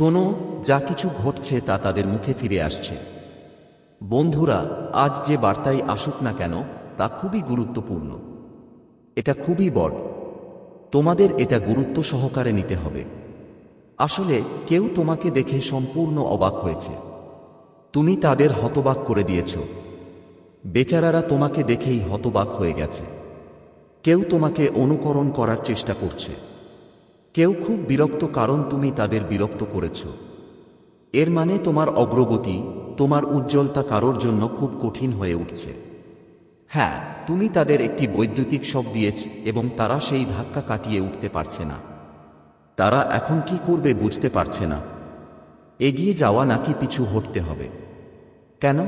শোনো, যা কিছু ঘটছে তা তাদের মুখে ফিরে আসছে। বন্ধুরা, আজ যে বার্তাই আসুক না কেন, তা খুবই গুরুত্বপূর্ণ। এটা খুবই বড়। তোমাদের এটা গুরুত্ব সহকারে নিতে হবে। আসলে, কেউ তোমাকে দেখে সম্পূর্ণ অবাক হয়েছে। তুমি তাদের হতবাক করে দিয়েছ। বেচারারা তোমাকে দেখেই হতবাক হয়ে গেছে। কেউ তোমাকে অনুকরণ করার চেষ্টা করছে। কেউ খুব বিরক্ত কারণ তুমি তাদের বিরক্ত করেছ। এর মানে তোমার অগ্রগতি, তোমার উজ্জ্বলতা কারোর জন্য খুব কঠিন হয়ে উঠছে। হ্যাঁ তুমি তাদের একটি বৈদ্যুতিক শক দিয়েছ এবং তারা সেই ধাক্কা কাটিয়ে উঠতে পারছে না। তারা এখন কি করবে বুঝতে পারছে না। এগিয়ে যাওয়া নাকি পিছু হটতে হবে। কেন?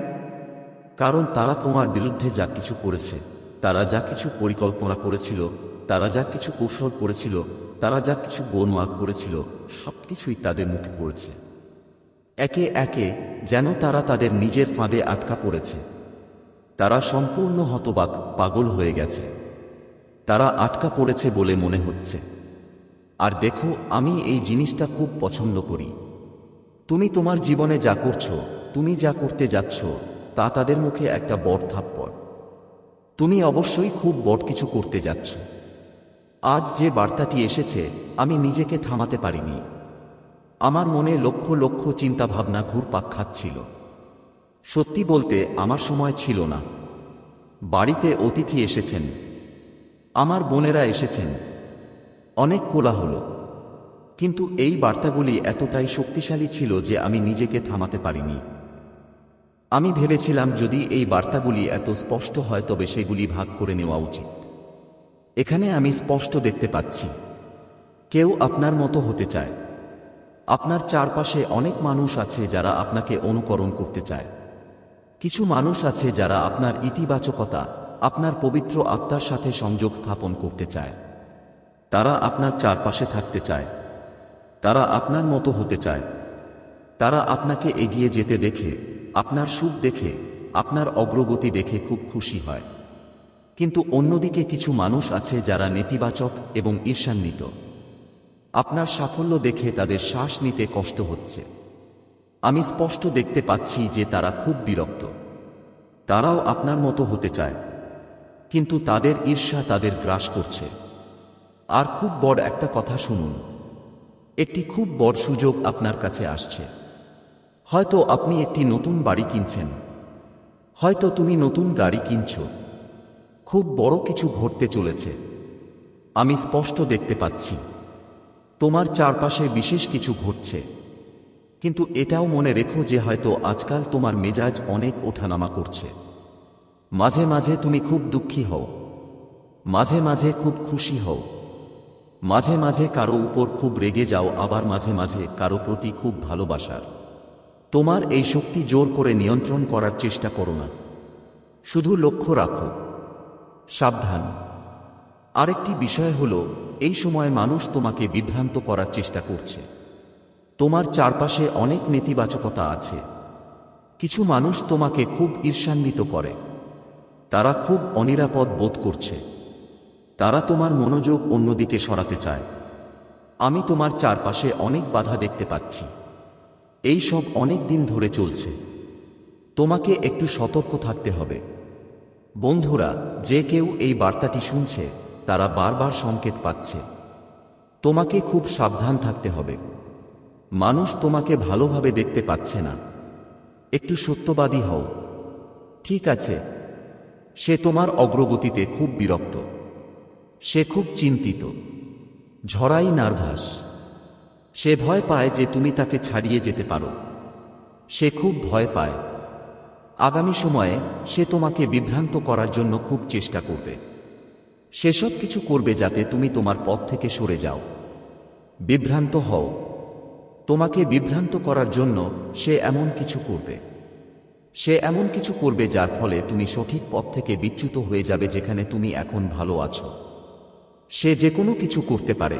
কারণ তারা তোমার বিরুদ্ধে যা কিছু করেছে, তারা যা কিছু পরিকল্পনা করেছিল, তারা যা কিছু কৌশল করেছিল তারা যা কিছু গোনওয়াক করেছিল, সবকিছুই তাদের মুখে পড়েছে। একে একে যেন তারা তাদের নিজের ফাঁদে আটকা পড়েছে। তারা সম্পূর্ণ হতবাক, পাগল হয়ে গেছে। তারা আটকা পড়েছে বলে মনে হচ্ছে। আর দেখো, আমি এই জিনিসটা খুব পছন্দ করি। তুমি তোমার জীবনে যা করছ, তুমি যা করতে যাচ্ছ, তা তাদের মুখে একটা বড় থাপ্পড়। তুমি অবশ্যই খুব বড় কিছু করতে যাচ্ছ। আজ যে বার্তাটি এসেছে, আমি নিজেকে থামাতে পারিনি। আমার মনে লক্ষ লক্ষ চিন্তাভাবনা ঘুরপাক খাচ্ছিল। সত্যি বলতে, আমার সময় ছিল না। বাড়িতে অতিথি এসেছেন। আমার বোনেরা এসেছেন। অনেক কোলাহল। কিন্তু এই বার্তাগুলি এতটাই শক্তিশালী ছিল যে আমি নিজেকে থামাতে পারিনি। আমি ভেবেছিলাম যদি এই বার্তাগুলি এত স্পষ্ট হয়, তবে সেগুলি ভাগ করে নেওয়া উচিত। এখানে আমি স্পষ্ট দেখতে পাচ্ছি। কেউ আপনার মতো হতে চায়। আপনার চারপাশে অনেক মানুষ আছে যারা আপনাকে অনুকরণ করতে চায়। কিছু মানুষ আছে যারা আপনার ইতিবাচকতা, আপনার পবিত্র আত্মার সাথে সংযোগ স্থাপন করতে চায়। তারা আপনার চারপাশে থাকতে চায়। তারা আপনার মতো হতে চায়। তারা আপনাকে এগিয়ে যেতে দেখে, আপনার সুখ দেখে, আপনার অগ্রগতি দেখে খুব খুশি হয়। কিন্তু অন্যদিকে কিছু মানুষ আছে যারা নেতিবাচক এবং ঈর্ষান্বিত। আপনার সাফল্য দেখে তাদের শ্বাস নিতে কষ্ট হচ্ছে। আমি স্পষ্ট দেখতে পাচ্ছি যে তারা খুব বিরক্ত। তারাও আপনার মতো হতে চায়। কিন্তু তাদের ঈর্ষা তাদের গ্রাস করছে। আর খুব বড় একটা কথা শুনুন। একটি খুব বড় সুযোগ আপনার কাছে আসছে। হয়তো আপনি একটি নতুন বাড়ি কিনছেন। হয়তো তুমি নতুন গাড়ি কিনছ। খুব বড় কিছু ঘটতে চলেছে। আমি স্পষ্ট দেখতে পাচ্ছি। তোমার চারপাশে বিশেষ কিছু ঘটছে। কিন্তু এটাও মনে রেখো যে হয়তো আজকাল তোমার মেজাজ অনেক ওঠানামা করছে। মাঝে মাঝে তুমি খুব দুঃখী হও। মাঝে মাঝে খুব খুশি হও। মাঝে মাঝে কারও উপর খুব রেগে যাও, আবার মাঝে মাঝে কারও প্রতি খুব ভালোবাসার। তোমার এই শক্তি জোর করে নিয়ন্ত্রণ করার চেষ্টা করো না। শুধু লক্ষ্য রাখো। সাবধান। আরেকটি বিষয় হল, এই সময় মানুষ তোমাকে বিভ্রান্ত করার চেষ্টা করছে। তোমার চারপাশে অনেক নেতিবাচকতা আছে। কিছু মানুষ তোমাকে খুব ঈর্ষান্বিত করে। তারা খুব অনিরাপদ বোধ করছে। তারা তোমার মনোযোগ অন্যদিকে সরাতে চায়। আমি তোমার চারপাশে অনেক বাধা দেখতে পাচ্ছি। এই সব অনেক দিন ধরে চলছে। তোমাকে একটু সতর্ক থাকতে হবে। বন্ধুরা, যে কেউ এই বার্তাটি শুনছে, তারা বারবার সংকেত পাচ্ছে। তোমাকে খুব সাবধান থাকতে হবে। মানুষ তোমাকে ভালোভাবে দেখতে পাচ্ছে না। একটু সত্যবাদী হও। ঠিক আছে। সে তোমার অগ্রগতিতে খুব বিরক্ত। সে খুব চিন্তিত। ঝড়াই নার্ভাস। সে ভয় পায় যে তুমি তাকে ছাড়িয়ে যেতে পারো। সে খুব ভয় পায়। আগামী সময়ে সে তোমাকে বিভ্রান্ত করার জন্য খুব চেষ্টা করবে। সেসব কিছু করবে যাতে তুমি তোমার পথ থেকে সরে যাও। বিভ্রান্ত হও। তোমাকে বিভ্রান্ত করার জন্য সে এমন কিছু করবে। সে এমন কিছু করবে যার ফলে তুমি সঠিক পথ থেকে বিচ্যুত হয়ে যাবে যেখানে তুমি এখন ভালো আছো। সে যে কোনো কিছু করতে পারে।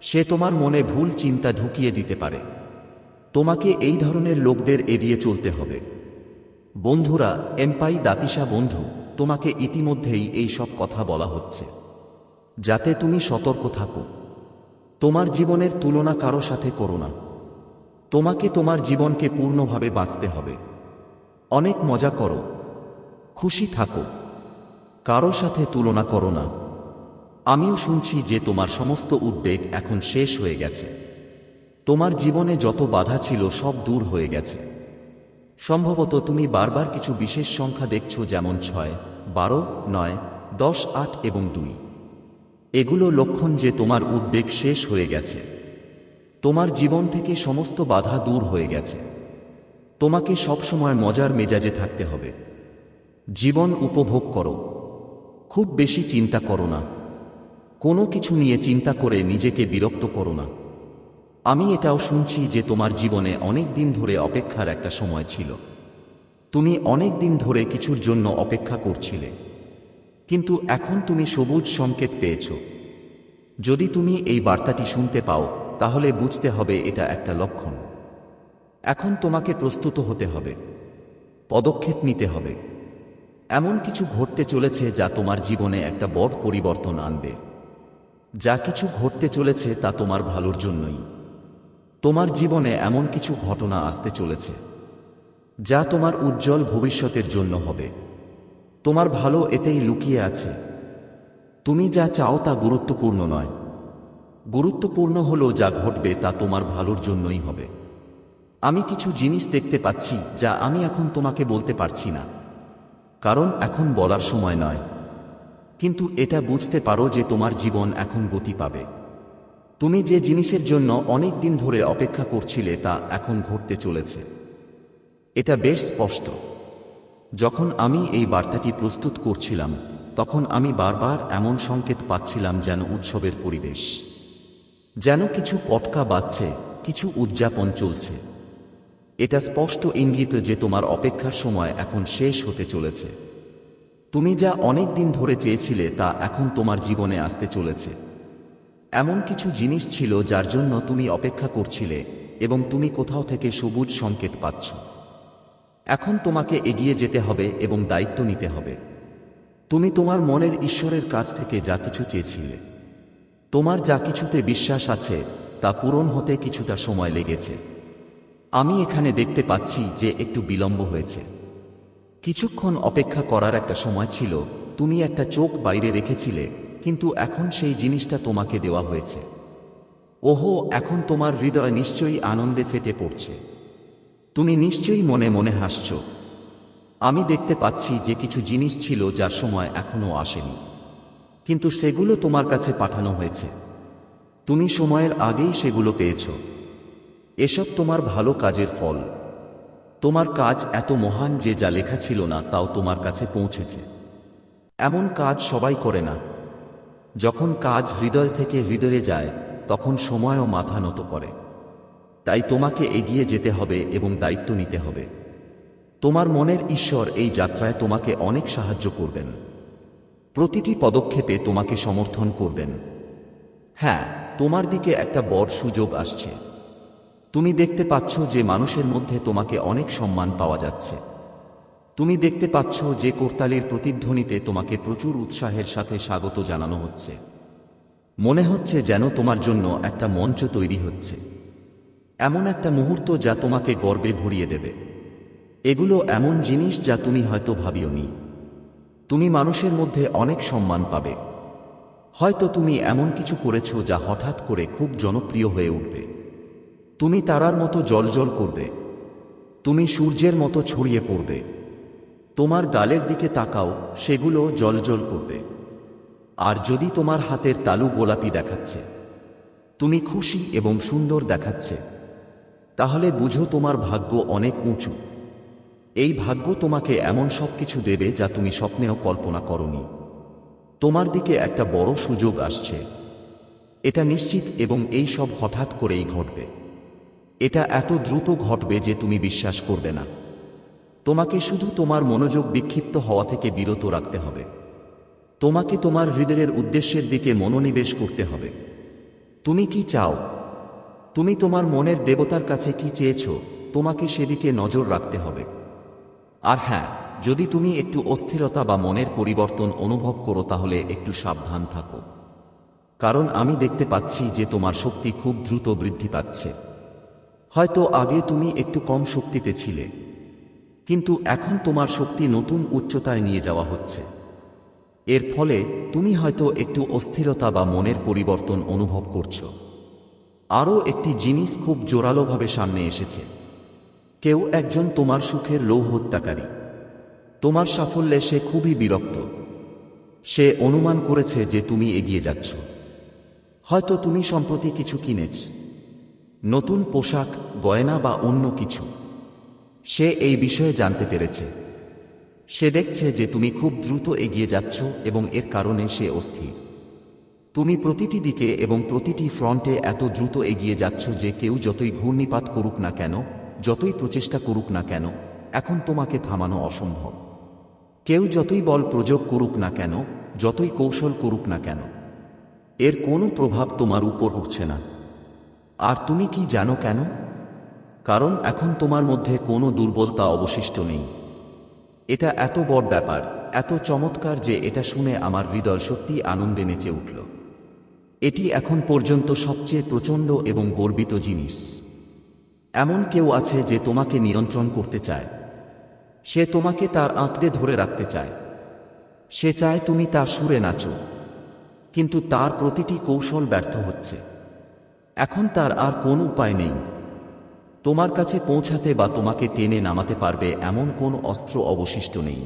সে তোমার মনে ভুল চিন্তা ঢুকিয়ে দিতে পারে। তোমাকে এই ধরনের লোকদের এড়িয়ে চলতে হবে। বন্ধুরা, এম্পাই দাতিসা বন্ধু, তোমাকে ইতিমধ্যেই এই সব কথা বলা হচ্ছে। যাতে তুমি সতর্ক থাকো। তোমার জীবনের তুলনা কারও সাথে করো না। তোমাকে তোমার জীবনকে পূর্ণভাবে বাঁচতে হবে। অনেক মজা করো। খুশি থাকো। কারও সাথে তুলনা করো না। আমিও শুনছি যে তোমার সমস্ত উদ্বেগ এখন শেষ হয়ে গেছে। তোমার জীবনে যত বাধা ছিল সব দূর হয়ে গেছে। সম্ভবত তুমি বারবার কিছু বিশেষ সংখ্যা দেখছ যেমন ছয়, বারো, নয়, দশ, আট এবং দুই। এগুলো লক্ষণ যে তোমার উদ্বেগ শেষ হয়ে গেছে। তোমার জীবন থেকে সমস্ত বাধা দূর হয়ে গেছে। তোমাকে সবসময় মজার মেজাজে থাকতে হবে। জীবন উপভোগ করো। খুব বেশি চিন্তা করো না। কোনো কিছু নিয়ে চিন্তা করে নিজেকে বিরক্ত করো না। আমি এটাও শুনছি যে তোমার জীবনে অনেক দিন ধরে অপেক্ষার একটা সময় ছিল। তুমি অনেক দিন ধরে কিছুর জন্য অপেক্ষা করছিলে। কিন্তু এখন তুমি সবুজ সংকেত পেয়েছ। যদি তুমি এই বার্তাটি শুনতে পাও, তাহলে বুঝতে হবে এটা একটা লক্ষণ। এখন তোমাকে প্রস্তুত হতে হবে। পদক্ষেপ নিতে হবে। এমন কিছু ঘটতে চলেছে যা তোমার জীবনে একটা বড় পরিবর্তন আনবে। যা কিছু ঘটতে চলেছে তা তোমার ভালোর জন্যই। তোমার জীবনে এমন কিছু ঘটনা আসতে চলেছে, যা তোমার উজ্জ্বল ভবিষ্যতের জন্য হবে। তোমার ভালো এতেই লুকিয়ে আছে। তুমি যা চাও তা গুরুত্বপূর্ণ নয়। গুরুত্বপূর্ণ হলো যা ঘটবে তা তোমার ভালোর জন্যই হবে। আমি কিছু জিনিস দেখতে পাচ্ছি যা আমি এখন তোমাকে বলতে পারছি না, কারণ এখন বলার সময় নয়। কিন্তু এটা বুঝতে পারো যে তোমার জীবন এখন গতি পাবে। তুমি যে জিনিসের জন্য অনেক দিন ধরে অপেক্ষা করছিলে তা এখন ঘটতে চলেছে। এটা বেশ স্পষ্ট। যখন আমি এই বার্তাটি প্রস্তুত করছিলাম, তখন আমি বারবার এমন সংকেত পাচ্ছিলাম যেন উৎসবের পরিবেশ। যেন কিছু পটকা বাজছে, কিছু উদযাপন চলছে। এটা স্পষ্ট ইঙ্গিত যে তোমার অপেক্ষার সময় এখন শেষ হতে চলেছে। তুমি যা অনেক দিন ধরে চেয়েছিলে তা এখন তোমার জীবনে আসতে চলেছে। এমন কিছু জিনিস ছিল যার জন্য তুমি অপেক্ষা করছিলে এবং তুমি কোথাও থেকে সবুজ সংকেত পাচ্ছ। এখন তোমাকে এগিয়ে যেতে হবে এবং দায়িত্ব নিতে হবে। তুমি তোমার মনের ঈশ্বরের কাছ থেকে যা কিছু চেয়েছিলে। তোমার যা কিছুতে বিশ্বাস আছে, তা পূরণ হতে কিছুটা সময় লেগেছে। আমি এখানে দেখতে পাচ্ছি যে একটু বিলম্ব হয়েছে। কিছুক্ষণ অপেক্ষা করার একটা সময় ছিল, তুমি একটা চোখ বাইরে রেখেছিলে কিন্তু এখন সেই জিনিসটা তোমাকে দেওয়া হয়েছে। ওহো, এখন তোমার হৃদয় নিশ্চয়ই আনন্দে ফেটে পড়ছে। তুমি নিশ্চয়ই মনে মনে হাসছ। আমি দেখতে পাচ্ছি যে কিছু জিনিস ছিল যার সময় এখনও আসেনি। কিন্তু সেগুলো তোমার কাছে পাঠানো হয়েছে। তুমি সময়ের আগেই সেগুলো পেয়েছ। এসব তোমার ভালো কাজের ফল। তোমার কাজ এত মহান যে যা লেখা ছিল না, তাও তোমার কাছে পৌঁছেছে। এমন কাজ সবাই করে না। যখন কাজ হৃদয় থেকে হৃদয়ে যায়, তখন সময়ও মাথা নত করে। তাই তোমাকে এগিয়ে যেতে হবে এবং দায়িত্ব নিতে হবে। তোমার মনের ঈশ্বর এই যাত্রায় তোমাকে অনেক সাহায্য করবেন। প্রতিটি পদক্ষেপে তোমাকে সমর্থন করবেন। হ্যাঁ তোমার দিকে একটা বড় সুযোগ আসছে। তুমি দেখতে পাচ্ছ যে মানুষের মধ্যে তোমাকে অনেক সম্মান পাওয়া যাচ্ছে। তুমি দেখতে পাচ্ছ যে কোরতালির প্রতিধ্বনিতে তোমাকে প্রচুর উৎসাহের সাথে স্বাগত জানানো হচ্ছে। মনে হচ্ছে যেন তোমার জন্য একটা মঞ্চ তৈরি হচ্ছে। এমন একটা মুহূর্ত যা তোমাকে গর্বে ভরিয়ে দেবে। এগুলো এমন জিনিস যা তুমি হয়তো ভাবিওনি। তুমি মানুষের মধ্যে অনেক সম্মান পাবে। হয়তো তুমি এমন কিছু করেছ যা হঠাৎ করে খুব জনপ্রিয় হয়ে উঠবে। তুমি তারার মতো জলজল করবে। তুমি সূর্যের মতো ছড়িয়ে পড়বে। তোমার গালের দিকে তাকাও, সেগুলো জলজল করবে। আর যদি তোমার হাতের তালু গোলাপি দেখাচ্ছে, তুমি খুশি এবং সুন্দর দেখাচ্ছে, তাহলে বুঝো তোমার ভাগ্য অনেক উঁচু। এই ভাগ্য তোমাকে এমন সব কিছু দেবে যা তুমি স্বপ্নেও কল্পনা করনি। তোমার দিকে একটা বড় সুযোগ আসছে। এটা নিশ্চিত এবং এই সব হঠাৎ করেই ঘটবে। এটা এত দ্রুত ঘটবে যে তুমি বিশ্বাস করবে না। তোমাকে শুধু তোমার মনোযোগ বিক্ষিপ্ত হওয়া থেকে বিরত রাখতে হবে। তোমাকে তোমার হৃদয়ের উদ্দেশ্যের দিকে মনোনিবেশ করতে হবে। তুমি কি চাও? তুমি তোমার মনের দেবতার কাছে কি চেয়েছ? তোমাকে সেদিকে নজর রাখতে হবে। আর হ্যাঁ যদি তুমি একটু অস্থিরতা বা মনের পরিবর্তন অনুভব করো তাহলে একটু সাবধান থাকো। কারণ আমি দেখতে পাচ্ছি যে তোমার শক্তি খুব দ্রুত বৃদ্ধি পাচ্ছে। হয়তো আগে তুমি একটু কম শক্তিতে ছিলে। কিন্তু এখন তোমার শক্তি নতুন উচ্চতায় নিয়ে যাওয়া হচ্ছে। এর ফলে তুমি হয়তো একটু অস্থিরতা বা মনের পরিবর্তন অনুভব করছ। আরও একটি জিনিস খুব জোরালোভাবে সামনে এসেছে। কেউ একজন তোমার সুখের লৌহ হত্যাকারী। তোমার সাফল্যে সে খুবই বিরক্ত। সে অনুমান করেছে যে তুমি এগিয়ে যাচ্ছ। হয়তো তুমি সম্প্রতি কিছু কিনেছ। নতুন পোশাক, গয়না বা অন্য কিছু। সে এই বিষয়ে জানতে পেরেছে। সে দেখছে যে তুমি খুব দ্রুত এগিয়ে যাচ্ছ এবং এর কারণে সে অস্থির। তুমি প্রতিটি দিকে এবং প্রতিটি ফ্রন্টে এত দ্রুত এগিয়ে যাচ্ছ যে কেউ যতই ঘূর্ণিপাত করুক না কেন, যতই প্রচেষ্টা করুক না কেন, এখন তোমাকে থামানো অসম্ভব। কেউ যতই বল প্রয়োগ করুক না কেন, যতই কৌশল করুক না কেন, এর কোনো প্রভাব তোমার উপর হচ্ছে না। আর তুমি কি জানো কেন? কারণ এখন তোমার মধ্যে কোনো দুর্বলতা অবশিষ্ট নেই। এটা এত বড় ব্যাপার, এত চমৎকার যে এটা শুনে আমার হৃদয় সত্যি আনন্দে নেচে উঠল। এটি এখন পর্যন্ত সবচেয়ে প্রচণ্ড এবং গর্বিত জিনিস। এমন কেউ আছে যে তোমাকে নিয়ন্ত্রণ করতে চায়। সে তোমাকে তার আঁকড়ে ধরে রাখতে চায়। সে চায় তুমি তার সুরে নাচো। কিন্তু তার প্রতিটি কৌশল ব্যর্থ হচ্ছে। এখন তার আর কোন উপায় নেই। তোমার কাছে পৌঁছাতে বা তোমাকে টেনে নামাতে পারবে এমন কোন অস্ত্র অবশিষ্ট নেই।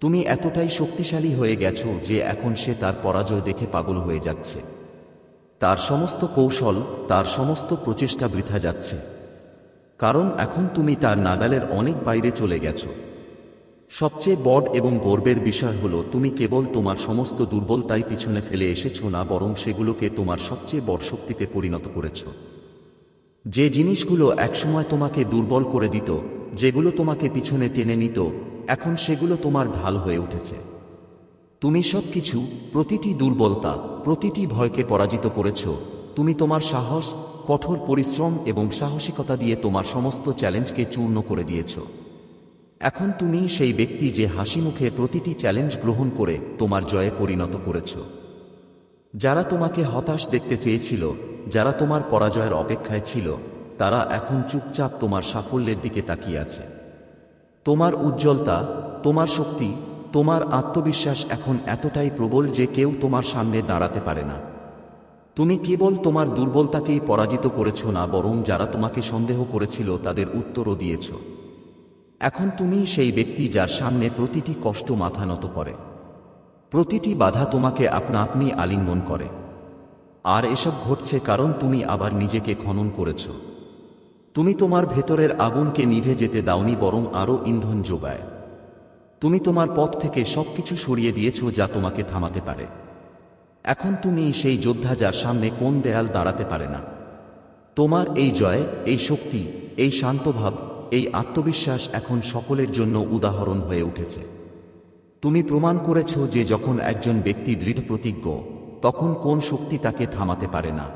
তুমি এতটাই শক্তিশালী হয়ে গেছো যে এখন সে তার পরাজয় দেখে পাগল হয়ে যাচ্ছে। তার সমস্ত কৌশল, তার সমস্ত প্রচেষ্টা বৃথা যাচ্ছে। কারণ এখন তুমি তার নাগালের অনেক বাইরে চলে গেছো। সবচেয়ে বড় এবং গর্বের বিষয় হলো, তুমি কেবল তোমার সমস্ত দুর্বলতাই পিছনে ফেলে এসেছ না, বরং সেগুলোকে তোমার সবচেয়ে বড় শক্তিতে পরিণত করেছ। যে জিনিসগুলো একসময় তোমাকে দুর্বল করে দিত, যেগুলো তোমাকে পিছনে টেনে নিত, এখন সেগুলো তোমার ঢাল হয়ে উঠেছে। তুমি সব কিছু প্রতিটি দুর্বলতা, প্রতিটি ভয়কে পরাজিত করেছ। তুমি তোমার সাহস, কঠোর পরিশ্রম এবং সাহসিকতা দিয়ে তোমার সমস্ত চ্যালেঞ্জকে চূর্ণ করে দিয়েছ। এখন তুমি সেই ব্যক্তি যে হাসি মুখে প্রতিটি চ্যালেঞ্জ গ্রহণ করে তোমার জয়ে পরিণত করেছ। যারা তোমাকে হতাশ দেখতে চেয়েছিল যারা তোমার পরাজয়ের অপেক্ষায় ছিল, তারা এখন চুপচাপ তোমার সাফল্যের দিকে তাকিয়ে আছে। তোমার উজ্জ্বলতা, তোমার শক্তি, তোমার আত্মবিশ্বাস এখন এতটাই প্রবল যে কেউ তোমার সামনে দাঁড়াতে পারে না। তুমি কেবল তোমার দুর্বলতাকেই পরাজিত করেছ না, বরং যারা তোমাকে সন্দেহ করেছিল, তাদের উত্তরও দিয়েছ। এখন তুমি সেই ব্যক্তি যার সামনে প্রতিটি কষ্ট মাথা নত করে। প্রতিটি বাধা তোমাকে আপনা আপনি আলিঙ্গন করে। আর এসব ঘটছে কারণ তুমি আবার নিজেকে খনন করেছ। তুমি তোমার ভেতরের আগুনকে নিভে যেতে দাওনি, বরং আরও ইন্ধন যোগায়। তুমি তোমার পথ থেকে সবকিছু সরিয়ে দিয়েছ যা তোমাকে থামাতে পারে। এখন তুমি সেই যোদ্ধা যার সামনে কোন দেয়াল দাঁড়াতে পারে না। তোমার এই জয়, এই শক্তি, এই শান্তভাব, এই আত্মবিশ্বাস এখন সকলের জন্য উদাহরণ হয়ে উঠেছে। তুমি প্রমাণ করেছ যে যখন একজন ব্যক্তি দৃঢ় প্রতিজ্ঞ তখন কোন শক্তি তাকে থামাতে পারে না।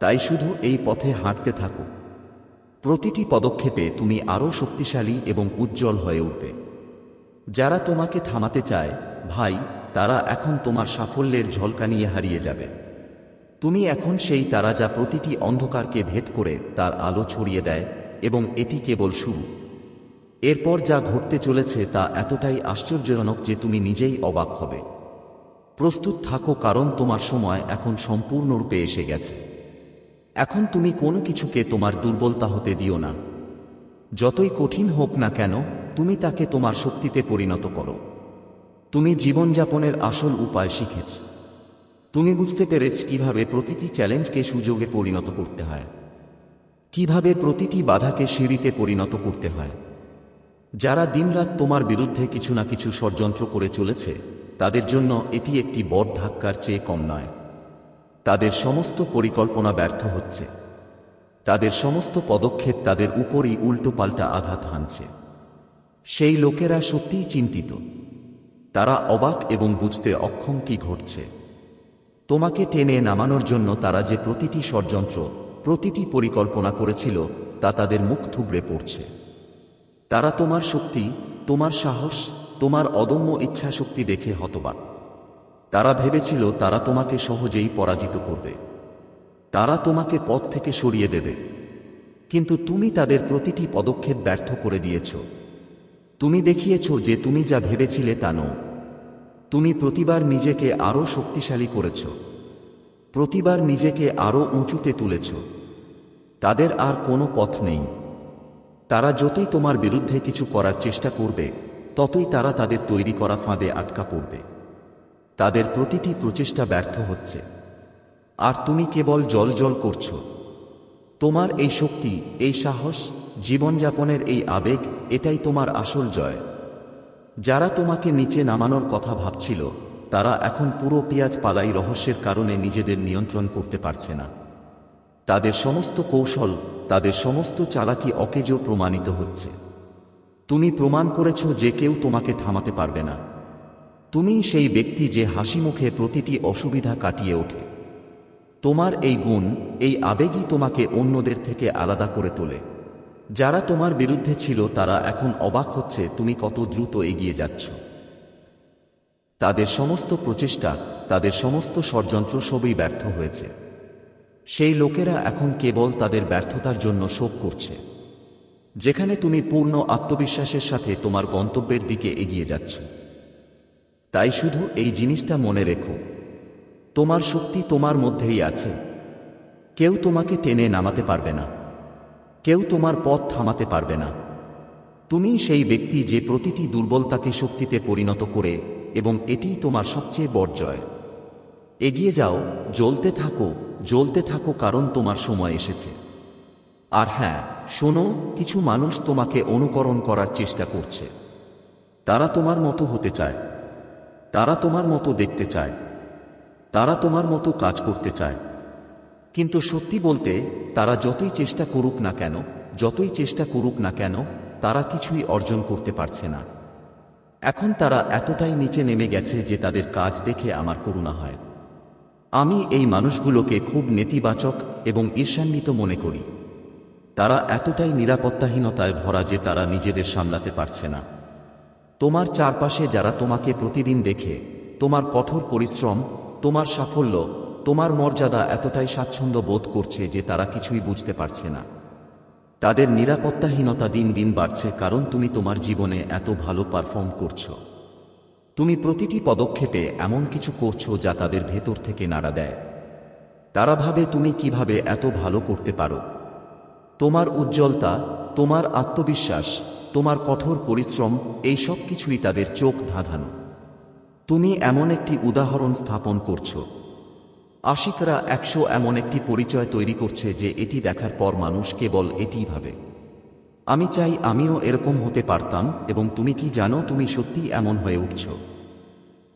তাই শুধু এই পথে হাঁটতে থাকো। প্রতিটি পদক্ষেপে তুমি আরও শক্তিশালী এবং উজ্জ্বল হয়ে উঠবে। যারা তোমাকে থামাতে চায়, ভাই, তারা এখন তোমার সাফল্যের ঝলকানিয়ে হারিয়ে যাবে। তুমি এখন সেই তারা যা প্রতিটি অন্ধকারকে ভেদ করে তার আলো ছড়িয়ে দেয় এবং এটি কেবল শুরু। এরপর যা ঘটতে চলেছে তা এতটাই আশ্চর্যজনক যে তুমি নিজেই অবাক হবে। প্রস্তুত থাকো কারণ তোমার সময় এখন সম্পূর্ণরূপে এসে গেছে। এখন তুমি কোনো কিছুকে তোমার দুর্বলতা হতে দিও না। যতই কঠিন হোক না কেন, তুমি তাকে তোমার শক্তিতে পরিণত করো। তুমি জীবনযাপনের আসল উপায় শিখেছ। তুমি বুঝতে পেরেছ কীভাবে প্রতিটি চ্যালেঞ্জকে সুযোগে পরিণত করতে হয়। কীভাবে প্রতিটি বাধাকে সিঁড়িতে পরিণত করতে হয়। যারা দিনরাত তোমার বিরুদ্ধে কিছু না কিছু ষড়যন্ত্র করে চলেছে তাদের জন্য এটি একটি বড় ধাক্কার চেয়ে কম নয়। তাদের সমস্ত পরিকল্পনা ব্যর্থ হচ্ছে। তাদের সমস্ত পদক্ষেপ তাদের উপরই উল্টোপাল্টা আঘাত হানছে। সেই লোকেরা সত্যিই চিন্তিত। তারা অবাক এবং বুঝতে অক্ষম কি ঘটছে। তোমাকে টেনে নামানোর জন্য তারা যে প্রতিটি ষড়যন্ত্র, প্রতিটি পরিকল্পনা করেছিল, তা তাদের মুখ থুবড়ে পড়ছে। তারা তোমার শক্তি, তোমার সাহস তোমার অদম্য ইচ্ছাশক্তি দেখে হতবাক। তারা ভেবেছিল তারা তোমাকে সহজেই পরাজিত করবে। তারা তোমাকে পথ থেকে সরিয়ে দেবে। কিন্তু তুমি তাদের প্রতিটি পদক্ষেপ ব্যর্থ করে দিয়েছ। তুমি দেখিয়েছ যে তুমি যা ভেবেছিলে তা নও। তুমি প্রতিবার নিজেকে আরও শক্তিশালী করেছ। প্রতিবার নিজেকে আরও উঁচুতে তুলেছ। তাদের আর কোনো পথ নেই। তারা যতই তোমার বিরুদ্ধে কিছু করার চেষ্টা করবে ততই তারা তাদের তৈরি করা ফাঁদে আটকা পড়বে। তাদের প্রতিটি প্রচেষ্টা ব্যর্থ হচ্ছে। আর তুমি কেবল জল জল করছ। তোমার এই শক্তি, এই সাহস, জীবনযাপনের এই আবেগ, এটাই তোমার আসল জয়। যারা তোমাকে নিচে নামানোর কথা ভাবছিল, তারা এখন পুরো পেঁয়াজ পালাই রহস্যের কারণে নিজেদের নিয়ন্ত্রণ করতে পারছে না। তাদের সমস্ত কৌশল, তাদের সমস্ত চালাকি অকেজ প্রমাণিত হচ্ছে। তুমি প্রমাণ করেছ যে কেউ তোমাকে থামাতে পারবে না। তুমি সেই ব্যক্তি যে হাসি মুখে প্রতিটি অসুবিধা কাটিয়ে ওঠে। তোমার এই গুণ, এই আবেগই তোমাকে অন্যদের থেকে আলাদা করে তোলে। যারা তোমার বিরুদ্ধে ছিল, তারা এখন অবাক হচ্ছে তুমি কত দ্রুত এগিয়ে যাচ্ছ। তাদের সমস্ত প্রচেষ্টা, তাদের সমস্ত ষড়যন্ত্র সবই ব্যর্থ হয়েছে। সেই লোকেরা এখন কেবল তাদের ব্যর্থতার জন্য শোক করছে। যেখানে তুমি পূর্ণ আত্মবিশ্বাসের সাথে তোমার গন্তব্যের দিকে এগিয়ে যাচ্ছ। তাই শুধু এই জিনিসটা মনে রেখো। তোমার শক্তি তোমার মধ্যেই আছে। কেউ তোমাকে টেনে নামাতে পারবে না। কেউ তোমার পথ থামাতে পারবে না। তুমি সেই ব্যক্তি যে প্রতিটি দুর্বলতাকে শক্তিতে পরিণত করে এবং এটিই তোমার সবচেয়ে বড় জয়। এগিয়ে যাও, জ্বলতে থাকো জ্বলতে থাকো কারণ তোমার সময় এসেছে। আর হ্যাঁ শোনো, কিছু মানুষ তোমাকে অনুকরণ করার চেষ্টা করছে। তারা তোমার মতো হতে চায়। তারা তোমার মতো দেখতে চায়। তারা তোমার মতো কাজ করতে চায়। কিন্তু সত্যি বলতে, তারা যতই চেষ্টা করুক না কেন, যতই চেষ্টা করুক না কেন, তারা কিছুই অর্জন করতে পারছে না। এখন তারা এতটাই নিচে নেমে গেছে যে তাদের কাজ দেখে আমার করুণা হয়। আমি এই মানুষগুলোকে খুব নেতিবাচক এবং ঈর্ষান্বিত মনে করি। তারা এতটাই নিরাপত্তাহীনতায় ভরা যে তারা নিজেদের সামলাতে পারছে না। তোমার চারপাশে যারা তোমাকে প্রতিদিন দেখে, তোমার কঠোর পরিশ্রম, তোমার সাফল্য, তোমার মর্যাদা এতটাই স্বাচ্ছন্দ্য বোধ করছে যে তারা কিছুই বুঝতে পারছে না। তাদের নিরাপত্তাহীনতা দিন দিন বাড়ছে কারণ তুমি তোমার জীবনে এত ভালো পারফর্ম করছ। তুমি প্রতিটি পদক্ষেপে এমন কিছু করছ যা তাদের ভেতর থেকে নাড়া দেয়। তারা ভাবে তুমি কীভাবে এত ভালো করতে পারো। তোমার উজ্জ্বলতা, তোমার আত্মবিশ্বাস, তোমার কঠোর পরিশ্রম, এই সব কিছুই তাদের চোখ ধাঁধানো। তুমি এমন একটি উদাহরণ স্থাপন করছ। আশিকরা একশো এমন একটি পরিচয় তৈরি করছে যে এটি দেখার পর মানুষ কেবল এটিই ভাবে। আমি চাই আমিও এরকম হতে পারতাম এবং তুমি কি জানো তুমি সত্যি এমন হয়ে উঠছ।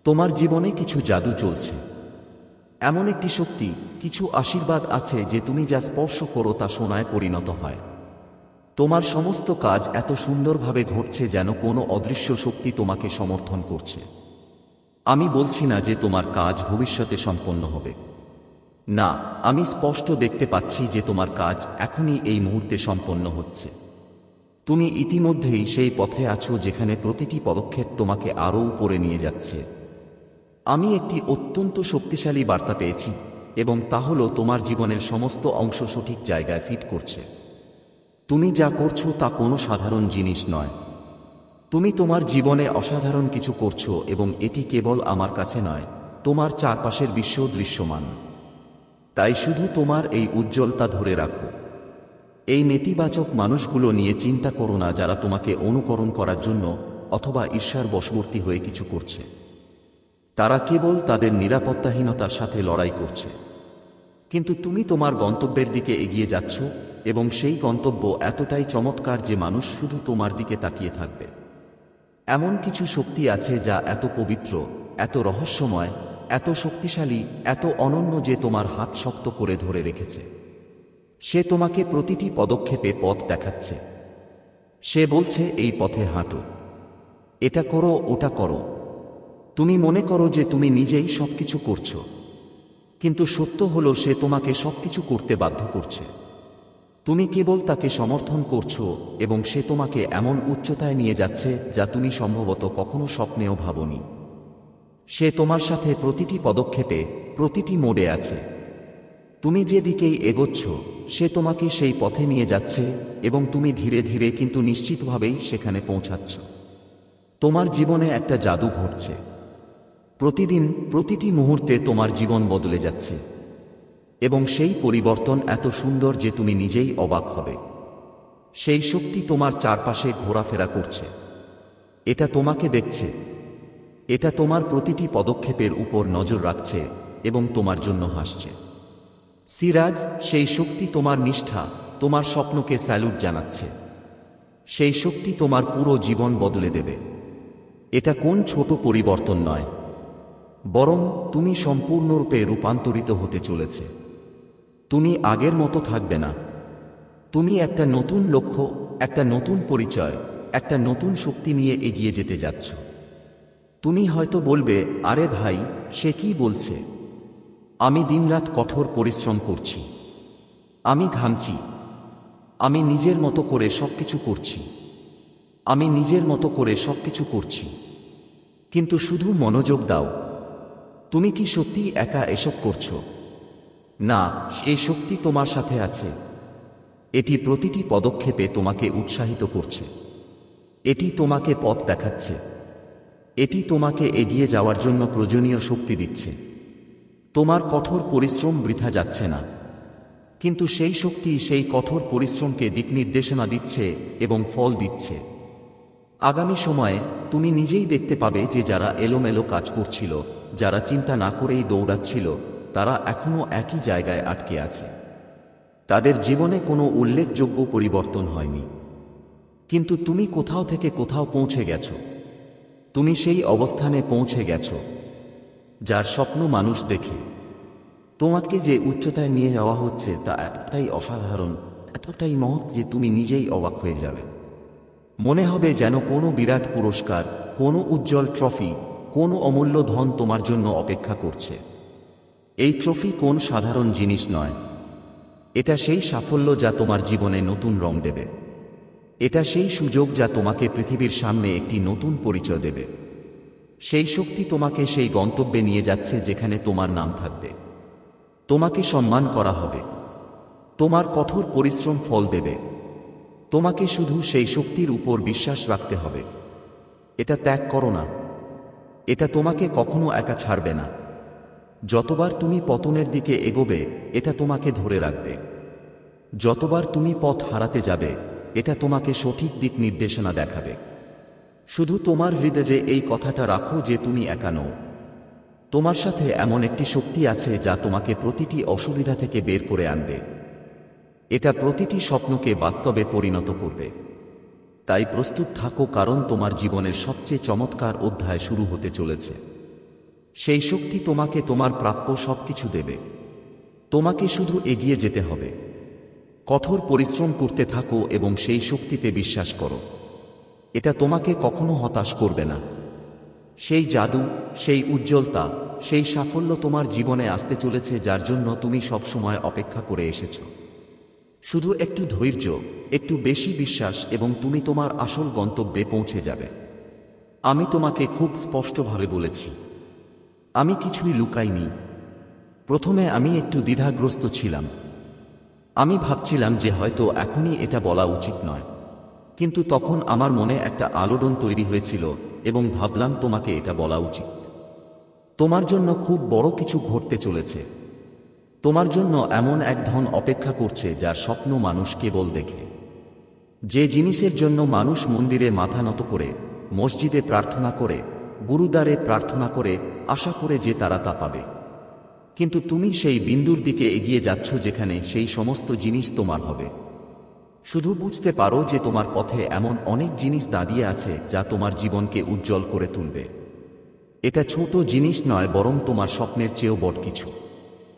তোমার জীবনে কিছু জাদু চলছে। এমন একটি শক্তি কিছু আশীর্বাদ আছে যে তুমি যা স্পর্শ করো তা সোনায় পরিণত হয়। তোমার সমস্ত কাজ এত সুন্দরভাবে ঘটছে যেন কোনো অদৃশ্য শক্তি তোমাকে সমর্থন করছে। আমি বলছি না যে তোমার কাজ ভবিষ্যতে সম্পন্ন হবে। না, আমি স্পষ্ট দেখতে পাচ্ছি যে তোমার কাজ এখনই এই মুহূর্তে সম্পন্ন হচ্ছে। তুমি ইতিমধ্যেই সেই পথে আছো যেখানে প্রতিটি পদক্ষেপ তোমাকে আরও উপরে নিয়ে যাচ্ছে। আমি একটি অত্যন্ত শক্তিশালী বার্তা পেয়েছি। এবং তা হল তোমার জীবনের সমস্ত অংশ সঠিক জায়গায় ফিট করছে। তুমি যা করছ তা কোনো সাধারণ জিনিস নয়। তুমি তোমার জীবনে অসাধারণ কিছু করছ এবং এটি কেবল আমার কাছে নয়, তোমার চারপাশের বিশ্ব দৃশ্যমান। তাই শুধু তোমার এই উজ্জ্বলতা ধরে রাখো। এই নেতিবাচক মানুষগুলো নিয়ে চিন্তা করো না যারা তোমাকে অনুকরণ করার জন্য অথবা ঈর্ষার বশবর্তী হয়ে কিছু করছে। তারা কেবল তাদের নিরাপত্তাহীনতার সাথে লড়াই করছে। কিন্তু তুমি তোমার গন্তব্যের দিকে এগিয়ে যাচ্ছ এবং সেই গন্তব্য এতটাই চমৎকার যে মানুষ শুধু তোমার দিকে তাকিয়ে থাকবে। এমন কিছু শক্তি আছে যা এত পবিত্র, এত রহস্যময়, এত শক্তিশালী, এত অনন্য যে তোমার হাত শক্ত করে ধরে রেখেছে। সে তোমাকে প্রতিটি পদক্ষেপে পথ দেখাচ্ছে। সে বলছে, এই পথে হাঁটো। এটা করো, ওটা করো। তুমি মনে করো যে তুমি নিজেই সবকিছু করছ। কিন্তু সত্য হলো সে তোমাকে সবকিছু করতে বাধ্য করছে। তুমি কেবল তাকে সমর্থন করছ এবং সে তোমাকে এমন উচ্চতায় নিয়ে যাচ্ছে যা তুমি সম্ভবত কখনো স্বপ্নেও ভাবনি। সে তোমার সাথে প্রতিটি পদক্ষেপে, প্রতিটি মোড়ে আছে। তুমি যেদিকেই এগোচ্ছ, সে তোমাকে সেই পথে নিয়ে যাচ্ছে এবং তুমি ধীরে ধীরে কিন্তু নিশ্চিতভাবেই সেখানে পৌঁছাচ্ছ। তোমার জীবনে একটা জাদু ঘটছে। প্রতিদিন প্রতিটি মুহূর্তে তোমার জীবন বদলে যাচ্ছে। এবং সেই পরিবর্তন এত সুন্দর যে তুমি নিজেই অবাক হবে। সেই শক্তি তোমার চারপাশে ঘোরাফেরা করছে। এটা তোমাকে দেখছে। এটা তোমার প্রতিটি পদক্ষেপের উপর নজর রাখছে এবং তোমার জন্য হাসছে। সিরাজ, সেই শক্তি তোমার নিষ্ঠা, তোমার স্বপ্নকে স্যালুট জানাচ্ছে। সেই শক্তি তোমার পুরো জীবন বদলে দেবে। এটা কোন ছোট পরিবর্তন নয়। বরং তুমি সম্পূর্ণরূপে রূপান্তরিত হতে চলেছে। তুমি আগের মতো থাকবে না। তুমি একটা নতুন লক্ষ্য, একটা নতুন পরিচয়, একটা নতুন শক্তি নিয়ে এগিয়ে যেতে যাচ্ছ। তুমি হয়তো বলবে, আরে ভাই, সে কি বলছে? আমি দিনরাত কঠোর পরিশ্রম করছি। আমি ঘামছি। আমি নিজের মতো করে সবকিছু করছি। আমি নিজের মতো করে সবকিছু করছি। কিন্তু শুধু মনোযোগ দাও। তুমি কি সত্যি একা এসব করছ? না এই শক্তি তোমার সাথে আছে। এটি প্রতিটি পদক্ষেপে তোমাকে উৎসাহিত করছে। এটি তোমাকে পথ দেখাচ্ছে। এটি তোমাকে এগিয়ে যাওয়ার জন্য প্রয়োজনীয় শক্তি দিচ্ছে। তোমার কঠোর পরিশ্রম বৃথা যাচ্ছে না। কিন্তু সেই শক্তি সেই কঠোর পরিশ্রমকে দিক নির্দেশনা দিচ্ছে এবং ফল দিচ্ছে। আগামী সময়ে তুমি নিজেই দেখতে পাবে যে যারা এলোমেলো কাজ করছিল যারা চিন্তা না করেই দৌড়াচ্ছিল, তারা এখনও একই জায়গায় আটকে আছে। তাদের জীবনে কোনো উল্লেখযোগ্য পরিবর্তন হয়নি। কিন্তু তুমি কোথাও থেকে কোথাও পৌঁছে গেছো। তুমি সেই অবস্থানে পৌঁছে গেছো, যার স্বপ্ন মানুষ দেখে। তোমাকে যে উচ্চতায় নিয়ে যাওয়া হচ্ছে তা এতটাই অসাধারণ, এতটাই মহৎ যে তুমি নিজেই অবাক হয়ে যাবে। মনে হবে যেন কোনো বিরাট পুরস্কার, কোনো উজ্জ্বল ট্রফি কোনো অমূল্য ধন তোমার জন্য অপেক্ষা করছে? এই ট্রফি কোন সাধারণ জিনিস নয়। এটা সেই সাফল্য যা তোমার জীবনে নতুন রং দেবে। এটা সেই সুযোগ যা তোমাকে পৃথিবীর সামনে একটি নতুন পরিচয় দেবে। সেই শক্তি তোমাকে সেই গন্তব্যে নিয়ে যাচ্ছে যেখানে তোমার নাম থাকবে। তোমাকে সম্মান করা হবে। তোমার কঠোর পরিশ্রম ফল দেবে। তোমাকে শুধু সেই শক্তির উপর বিশ্বাস রাখতে হবে। এটা ত্যাগ করো না। এটা তোমাকে কখনো একা ছাড়বে না। যতবার তুমি পতনের দিকে এগোবে, এটা তোমাকে ধরে রাখবে। যতবার তুমি পথ হারাতে যাবে, এটা তোমাকে সঠিক দিক নির্দেশনা দেখাবে। শুধু তোমার হৃদয়ে এই কথাটা রাখো যে তুমি একা নও। তোমার সাথে এমন একটি শক্তি আছে যা তোমাকে প্রতিটি অসুবিধা থেকে বের করে আনবে। এটা প্রতিটি স্বপ্নকে বাস্তবে পরিণত করবে। তাই প্রস্তুত থাকো কারণ তোমার জীবনের সবচেয়ে চমৎকার অধ্যায় শুরু হতে চলেছে। সেই শক্তি তোমাকে তোমার প্রাপ্য সবকিছু দেবে। তোমাকে শুধু এগিয়ে যেতে হবে। কঠোর পরিশ্রম করতে থাকো এবং সেই শক্তিতে বিশ্বাস করো। এটা তোমাকে কখনো হতাশ করবে না। সেই জাদু, সেই উজ্জ্বলতা, সেই সাফল্য তোমার জীবনে আসতে চলেছে যার জন্য তুমি সবসময় অপেক্ষা করে এসেছ। শুধু একটু ধৈর্য, একটু বেশি বিশ্বাস এবং তুমি তোমার আসল গন্তব্যে পৌঁছে যাবে। আমি তোমাকে খুব স্পষ্টভাবে বলেছি। আমি কিছুই লুকাইনি। প্রথমে আমি একটু দ্বিধাগ্রস্ত ছিলাম। আমি ভাবছিলাম যে হয়তো এখনই এটা বলা উচিত নয়। কিন্তু তখন আমার মনে একটা আলোড়ন তৈরি হয়েছিল এবং ভাবলাম তোমাকে এটা বলা উচিত। তোমার জন্য খুব বড় কিছু ঘটতে চলেছে। তোমার জন্য এমন এক ধন অপেক্ষা করছে যার স্বপ্ন মানুষ কেবল দেখে। যে জিনিসের জন্য মানুষ মন্দিরে মাথা নত করে, মসজিদে প্রার্থনা করে, গুরুদ্বারে প্রার্থনা করে, আশা করে যে তারা তা পাবে। কিন্তু তুমি সেই বিন্দুর দিকে এগিয়ে যাচ্ছ যেখানে সেই সমস্ত জিনিস তোমার হবে। শুধু বুঝতে পারো যে তোমার পথে এমন অনেক জিনিস দাঁড়িয়ে আছে যা তোমার জীবনকে উজ্জ্বল করে তুলবে। এটা ছোট জিনিস নয় বরং তোমার স্বপ্নের চেয়েও বড় কিছু।